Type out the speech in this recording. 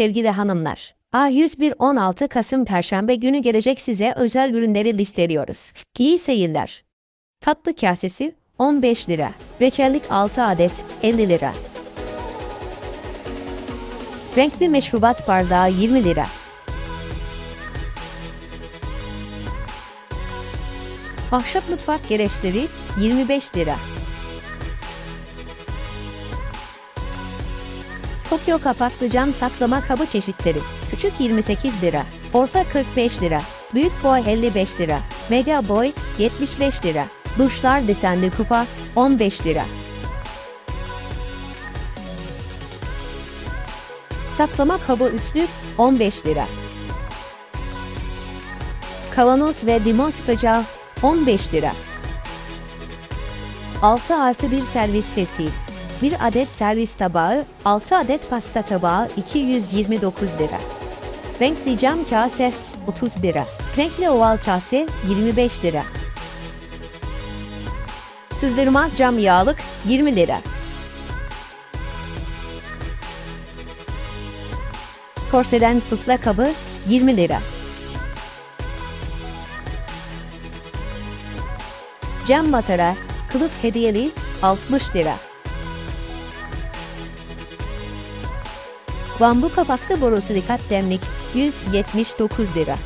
Sevgili hanımlar, A101 16 Kasım Perşembe günü gelecek size özel ürünleri listeliyoruz. İyi seyirler. Tatlı kasesi 15 lira. Reçellik 6 adet 50 lira. Renkli meşrubat bardağı 20 lira. Ahşap mutfak gereçleri 25 lira. Tokyo kapaklı cam saklama kabı çeşitleri. Küçük 28 lira. Orta 45 lira. Büyük boy 55 lira. Mega boy 75 lira. Duşlar desenli kupa 15 lira. Saklama kabı üçlü 15 lira. Kavanoz ve limon sıkacağı 15 lira. 6 artı 1 servis seti. 1 adet servis tabağı, 6 adet pasta tabağı 229 lira. Renkli cam kase 30 lira. Renkli oval kase 25 lira. Sızdırmaz cam yağlık 20 lira. Korseden sufle kabı 20 lira. Cam matara, kılıf hediyeli 60 lira. Bambu kapaklı borosilikat demlik 179 lira.